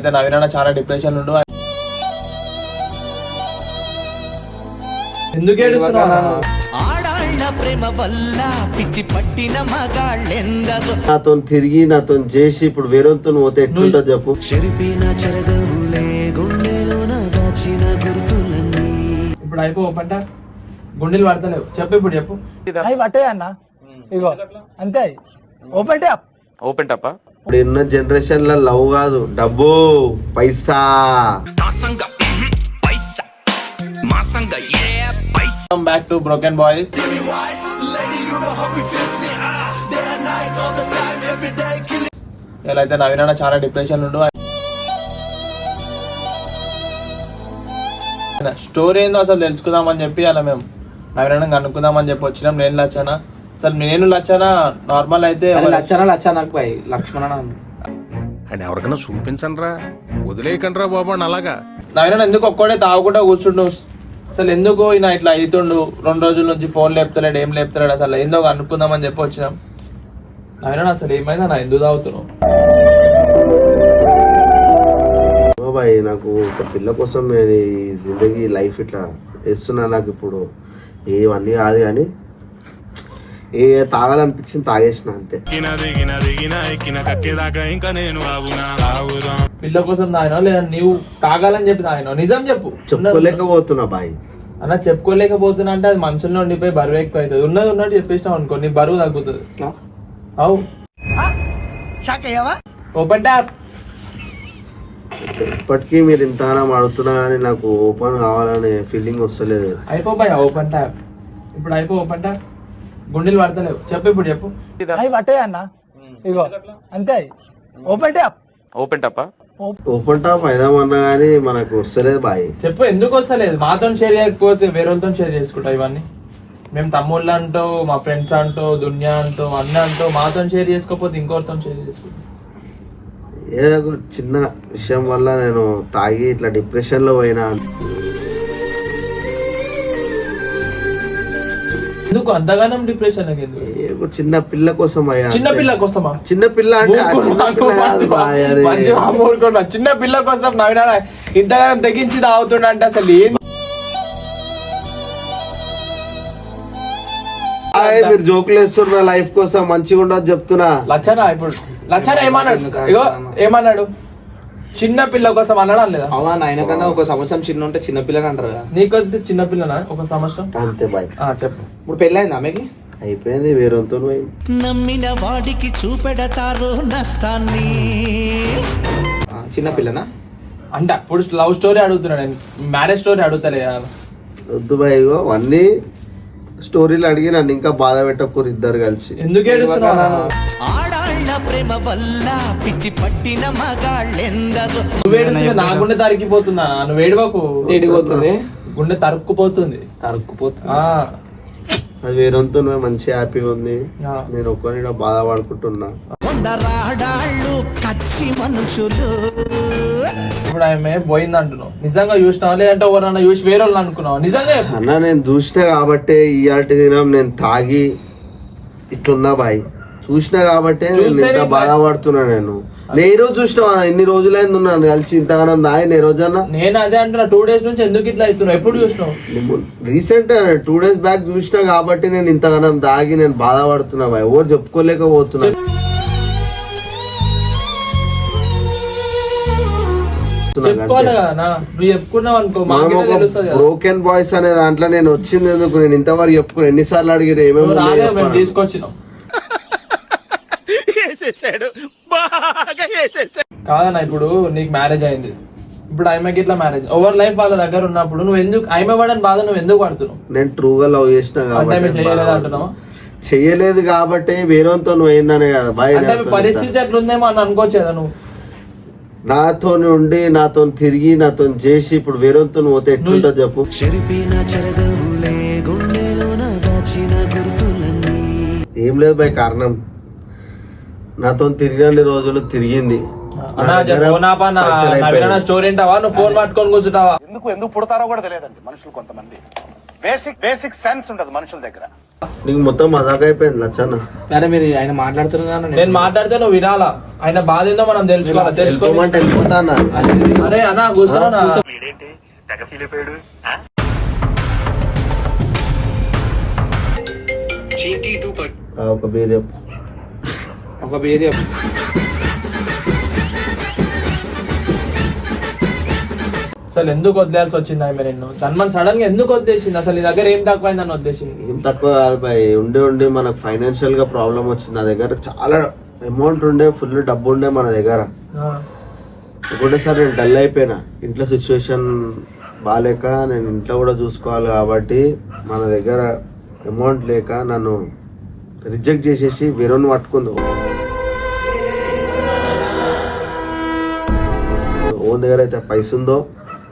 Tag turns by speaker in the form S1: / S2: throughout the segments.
S1: అయితే నవీన్ చాలా డిప్రెషన్ ఉండు. ఎందుకు
S2: ప్రేమ వల్ల పిచ్చి పట్టిన మగాళ్ళెందరో.
S3: నాతో తిరిగి నాతో చేసి ఇప్పుడు వేరేతో పోతే ఎట్లుంటో చెప్పు.
S2: చెరిపిన చెరగవులే గుండెలోన దాచిన గుర్తులన్నీ.
S1: ఇప్పుడు అయిపో పంట. గుండెలు పడతలేవు. చెప్పు ఇప్పుడు చెప్పు.
S4: అవి పట్టాయి అన్న. ఇగో అంతే ఓపెన్ ట్యాప్
S5: ఓపెన్ టప్పా
S3: ఇప్పుడు ఉన్న జనరేషన్లో లవ్ కాదు డబ్బు పైసా.
S1: బ్యాక్ టు బ్రోకెన్ బాయ్స్ ఇలా అయితే నవీన్ చాలా డిప్రెషన్ ఉండు. స్టోరీ ఏందో అసలు తెలుసుకుందామని చెప్పి అలా మేము నవీన్ అన్న కనుక్కుందామని చెప్పి వచ్చినాం. నేను లచ్చానా అసలు నేను లచ్చానా? నార్మల్ అయితే
S6: లచ్చన లచ్చ నాకు పోయి లక్ష్మణ
S7: అని ఎవరికైనా చూపించండి రా వదిలేయకండి రా బాబు అని అలాగా.
S1: అన్న ఎందుకు ఒక్కడే తాగుకుంటా కూర్చుండు? అసలు ఎందుకు ఈయన ఇట్లా అవుతుండు రెండు రోజుల నుంచి ఫోన్ లేపుతలేడు ఏం లేపుతలేడు? అసలు ఏందో అనుకుందామని చెప్పి వచ్చినాం. అన్న అసలు ఏమైందా? నా ఎందుకు తాగుతున్నావు?
S3: ఓ బాయ్ నాకు ఒక పిల్ల కోసం నేను ఈ జిందగీ లైఫ్ ఇట్లా వేస్తున్నా నాకు ఇప్పుడు. ఏవన్నీ కాదు కానీ ఏ తాగాలనిపించింది తాగేసిన అంతే.
S1: పిల్ల కోసం తాగినా లేదా నీవు తాగాలని చెప్పి తాగినావు? నిజం చెప్పు.
S3: చెప్పుకోలేకపోతున్నా బాయ్.
S1: అన్న చెప్పుకోలేకపోతున్నా అంటే అది మనుషుల్లో ఉండిపోయి బరువు ఎక్కువ అవుతుంది ఉన్నది ఉన్నట్టు చెప్పేసినావు అనుకో నీ బరువు తగ్గుతుంది. అవు. ఓపెన్ ట్యాప్
S3: ఇప్పటికీ మీరు ఇంతగానం ఆడుతున్నా కానీ నాకు ఓపెన్ కావాలనే ఫీలింగ్ వస్తలేదు.
S1: అయిపోయి ఓపెన్ ట్యాప్ ఇప్పుడు అయిపో ఓపెన్ ట్యాప్ గుండెలు పడతలేవు. చెప్పు ఇప్పుడు చెప్పు.
S4: అవి పట్టాయి అన్న. ఇగో అంతే ఓపెన్ ట్యాప్
S5: ఓపెన్ టప్పా
S3: ఓపెన్ టాప్ అయిదామన్నా కానీ మనకు వస్తలేదు బాయ్.
S1: చెప్పు ఎందుకు వస్తలేదు? మాతో షేర్ చేయకపోతే వేరేతో షేర్ చేసుకుంటా ఇవన్నీ? మేము తమ్ముళ్ళు అంటూ మా ఫ్రెండ్స్ అంటూ దునియా అంటూ అన్న అంటూ మాతో షేర్ చేసుకోకపోతే ఇంకోరితో షేర్ చేసుకుంటాం
S3: ఏదో చిన్న విషయం వల్ల నేను తాగి ఇట్లా డిప్రెషన్లో పోయినా.
S1: ఎందుకు అంతగానం డిప్రెషన్ ఎందుకు?
S3: చిన్న పిల్ల కోసం అయ్యా
S1: చిన్న పిల్ల కోసమా?
S3: చిన్న పిల్ల అంటే చిన్న పిల్ల
S1: కోసం నవీన ఇంతగానం తెగించి తాగుతుండ అంటే అసలు ఏం
S3: మీరు జోకులు వేస్తున్న లైఫ్ కోసం మంచిగా ఉండదు చెప్తున్నా.
S1: లచ్చనా ఇప్పుడు? లచ్చనా ఏమన్నాడు? ఇగో ఏమన్నాడు? చిన్న పిల్ల కోసం అన్నాడా లేదా
S6: అవునా ఆయన కన్నా ఒక సంవత్సరం చిన్న ఉంటే చిన్న పిల్లని అంటారు కదా.
S1: నీకొద్ది చిన్న పిల్లనా? ఒక సంవత్సరం?
S3: అంతే బాయ్.
S1: ఆ, చెప్పు.
S6: ఇప్పుడు పెళ్ళైంది ఆమెకి?
S3: అయిపోయింది వేరేతో పోయింది.
S2: నమ్మిన వాడికి చూపెడతారు నష్టాన్ని.
S6: ఆ, చిన్న పిల్లనా?
S1: అంటే అప్పుడు లవ్ స్టోరీ అడుగుతున్నాడు నేను. మ్యారేజ్ స్టోరీ అడుగుతలే
S3: వద్దు బాయ్ ఇగో అవన్నీ స్టోరీలు అడిగి నన్ను ఇంకా బాధ పెట్టకూరు ఇద్దరు కలిసి.
S1: ఎందుకు ఏడుస్తున్నావు?
S2: ఆడాళ్ళ ప్రేమ వల్ల పిచ్చి పట్టిన మగాళ్ళెందరో.
S1: నువ్వు నా గుండె తరిగిపోతుందా? నువ్వు ఏడవకు
S6: ఏడిపోతుంది
S1: గుండె తరుక్కుపోతుంది.
S6: తరుక్కుపోతుంది.
S1: ఆ,
S3: అది వేరేతో మంచి హ్యాపీగా ఉంది. నేను ఒక్కరిని బాధపడుకుంటున్నా.
S2: కొందరాడాళ్ళు కచ్చి మనుషులు.
S1: ఇప్పుడు ఆమె పోయింది అంటున్నావు నిజంగా చూసినావా? లేదంటే ఎవరన్నా చూసి వేరే వాళ్ళు అనుకున్నావా? నిజంగా.
S3: అన్న నేను చూసిన కాబట్టే ఇయాల్టి దినం నేను తాగి ఇట్లున్నా బాయ్. చూసిన కాబట్టే నేను ఇంత బాధపడుతున్నా నేను. నేను రోజు చూసినా ఎన్ని రోజులైంది ఉన్నాను. కలిసి ఇంతగానం తాగిన ఏ రోజన్నా?
S1: నేను అదే అంటున్నా టూ డేస్ నుంచి ఎందుకు ఇట్లా అవుతున్నావు? ఎప్పుడు చూసినావు?
S3: రీసెంట్ టూ డేస్ బ్యాక్ చూసినా కాబట్టి నేను ఇంతగానం దాగి నేను బాధపడుతున్నా ఎవరు చెప్పుకోలేకపోతున్నా.
S1: నా?
S3: బ్రోకెన్ బాయ్స్ అనే దాంట్లో నేను వచ్చింది ఎందుకు? నేను ఇంతవరకు చెప్పుకుని ఎన్నిసార్లు అడిగిరు ఏమేమి
S1: నువ్వు
S7: వేసేసాడు బాగా వేసేసాడు
S1: కాదన్నా ఇప్పుడు నీకు మ్యారేజ్ అయింది. ఇప్పుడు ఆమెకి ఇట్లా మ్యారేజ్ ఓవర్ లైఫ్ వాళ్ళ దగ్గర ఉన్నప్పుడు నువ్వు ఎందుకు ఆమె పడని బాధ నువ్వు ఎందుకు పడుతున్నావు?
S3: నేను ట్రూగా లవ్ చేసిన
S1: అంటే ఆమె చేయలేదు
S3: బాధ-
S1: అంటున్నావా?
S3: చెయ్యలేదు కాబట్టి వేరేతో నువ్వు ఏందనే కదా బాయ్
S1: అంటే ఆమె పరిస్థితి ఎట్లుందేమో అని అనుకోవచ్చు కదా నువ్వు?
S3: నాతో ఉండి నాతో తిరిగి నాతో చేసి ఇప్పుడు వేరేతో పోతే ఎట్లుంటో చెప్పు.
S2: చెరిపిన చెరగవులే గుండెలోన దాచిన గుర్తులన్నీ.
S3: ఏం లేదు బాయ్ కారణం నాతో తిరిగిన రోజులు తిరిగింది.
S1: స్టోరీ ఏంటావా నువ్వు ఫోన్ పట్టుకొని కూర్చుంటావా?
S8: ఎందుకు ఎందుకు పుడతారో కూడా తెలియదండి మనుషులు కొంతమంది. బేసిక్ బేసిక్ సెన్స్ ఉండదు మనుషుల దగ్గర.
S3: నీకు మొత్తం మజాక్ అయిపోయింది లచ్చన్న.
S6: అరే మీరు ఆయన మాట్లాడుతున్నారు కదా,
S1: నేను మాట్లాడితే నువ్వు వినాలా? ఆయన బాధ ఏందో మనం తెలుసుకోవాలి? తెలుసుకోవాలి
S3: వెళ్ళిపోమంటే వెళ్ళిపోతా అన్న. అది ఇది.
S1: అరే అన్నా. కూర్చోనా
S3: ఆ, ఒక బీర్ చెప్పు.
S6: ఒక బేరి
S1: అసలు ఎందుకు వదిలేయాల్సి వచ్చింది ఆమె నిన్ను? సన్మాన్ సడన్గా ఎందుకు వదిలేసింది? అసలు నీ దగ్గర ఏం తక్కువైందని వదిలేసింది?
S3: ఏం తక్కువ కాదు బాయ్. ఉండి ఉండి మనకు ఫైనాన్షియల్గా ప్రాబ్లం వచ్చింది నా దగ్గర. చాలా అమౌంట్ ఉండే ఫుల్ డబ్బు ఉండే మన దగ్గర.
S1: ఆ,
S3: ఒకటేసారి నేను డల్ అయిపోయినా. ఇంట్లో సిచ్యువేషన్ బాగాలేక నేను ఇంట్లో కూడా చూసుకోవాలి కాబట్టి మన దగ్గర అమౌంట్ లేక నన్ను రిజెక్ట్ చేసేసి వేరేని పట్టుకుంది. ఓన్ దగ్గర అయితే పైస ఉందో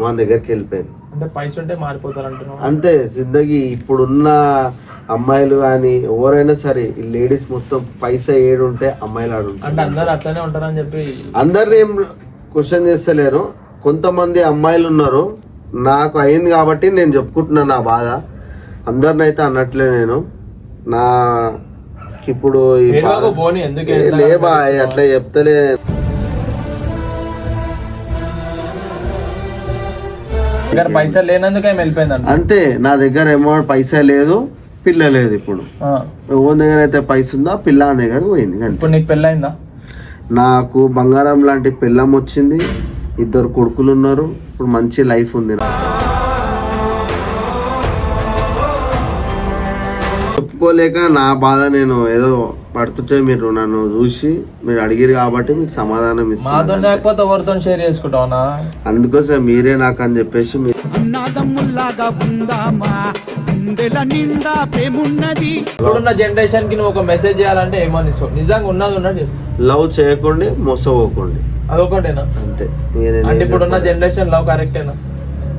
S3: మన దగ్గరికి వెళ్ళిపోయింది.
S1: అంటే పైసలు ఉంటే మారిపోతారు
S3: అంతే జిందగీ ఇప్పుడున్న అమ్మాయిలు కానీ ఎవరైనా సరే ఈ లేడీస్ మొత్తం పైసా ఏడు ఉంటే అమ్మాయిలు ఆడు
S1: అంటే అందరు అట్లనే ఉంటారని చెప్పి
S3: అందరిని ఏం క్వశ్చన్ చేస్తలేరు. కొంతమంది అమ్మాయిలు ఉన్నారు. నాకు అయింది కాబట్టి నేను చెప్పుకుంటున్నాను నా బాధ. అందరిని అయితే అన్నట్లే నేను. నా ఇప్పుడు ఈ
S1: ఏడవకు
S3: బాధ-
S1: పోనీ, ఎందుకు
S3: ఏ,
S1: ఏడుస్తావు?
S3: లే బాయ్ అట్లా చెప్తలే
S1: దగ్గర పైసలు లేనందుకు ఏమి వెళ్ళిపోయిందంట.
S3: అంతే నా దగ్గర అమౌంట్ పైసా లేదు పిల్ల లేదు ఇప్పుడు. ఓన్ దగ్గర అయితే పైస ఉందా పిల్ల దగ్గర పోయింది
S1: ఇప్పుడు నీకు పెళ్ళైందా
S3: నాకు బంగారం లాంటి పిల్లం వచ్చింది ఇద్దరు కొడుకులు ఉన్నారు ఇప్పుడు మంచి లైఫ్ ఉంది. నాకు. చెప్పుకోలేక నా బాధ నేను ఏదో పడుతుంటే మీరు నన్ను చూసి మీరు అడిగిరు కాబట్టి మీకు సమాధానం
S1: మాతో
S3: ఇస్తాను
S1: లేకపోతే ఎవరితో షేర్ చేసుకుంటావునా
S3: అందుకోసం మీరే నాకు అని చెప్పేసి మీరు
S2: అన్నాదమ్ముల్లాగా ఉందామా? గుండెల నిండా ప్రేమున్నది.
S1: ఇప్పుడున్న జనరేషన్కి నువ్వు ఒక మెసేజ్ చేయాలంటే ఏమని ఇస్తావు నిజంగా ఉన్నది ఉన్నది చెప్పు.
S3: లవ్ చేయకండి మోసపోకండి.
S1: అదొకటేనా?
S3: అంతే.
S1: అంటే
S3: ఏం
S1: ఇప్పుడున్న. జనరేషన్ లవ్ కరెక్టేనా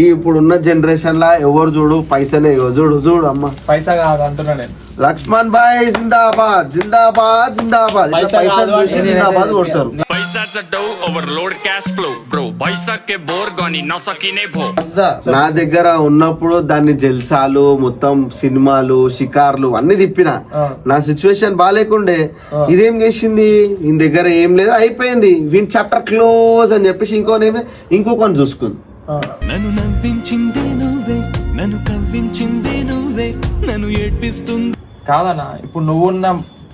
S3: ఈ ఇప్పుడున్న జనరేషన్లో ఎవరు చూడు? పైసనే చూడు చూడు అమ్మ.
S1: పైసా కాదు అంటున్నా నేను.
S3: లక్ష్మణ్ బాయ్ జిందాబాద్ జిందాబాద్ జిందాబాద్. జిందాబాద్ కొడతారు. నా దగ్గర ఉన్నప్పుడు దాన్ని జల్సాలు మొత్తం సినిమాలు షికార్లు అన్ని తిప్పిన. నా సిచ్యువేషన్ బాగాలేకుండే ఇదేం చేసింది? ఈయన దగ్గర ఏం లేదు. అయిపోయింది. వీని చాప్టర్ క్లోజ్ అని చెప్పేసి ఇంకోనేమి ఇంకొకని చూసుకుంది.
S2: నన్ను నవ్వించింది నువ్వే నన్ను కవ్వించింది నువ్వే నన్ను ఏడ్పిస్తుంది.
S1: కాదన్నా ఇప్పుడు నువ్వున్న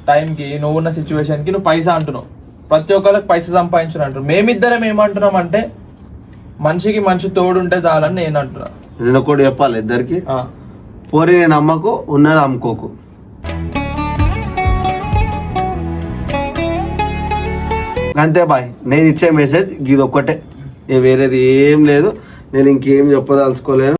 S1: టైంకి నువ్వున్న సిచ్యువేషన్కి నువ్వు పైసా అంటున్నావు. ప్రతి ఒక్కరికి పైసా సంపాదించు అంటారు మేమిద్దరం ఏమంటున్నాం అంటే మనిషికి మనిషి తోడుంటే చాలని నేను అంటున్నా.
S3: నేను ఒకటి చెప్పాలి ఇద్దరికి. పోరి నేను అమ్మకు ఉన్నది అమ్ముకోకు. అంతే బాయ్. నేను ఇచ్చే మెసేజ్ ఇది ఒక్కటే. వేరేది ఏం లేదు. నేను ఇంకేం చెప్పదలుచుకోలేను.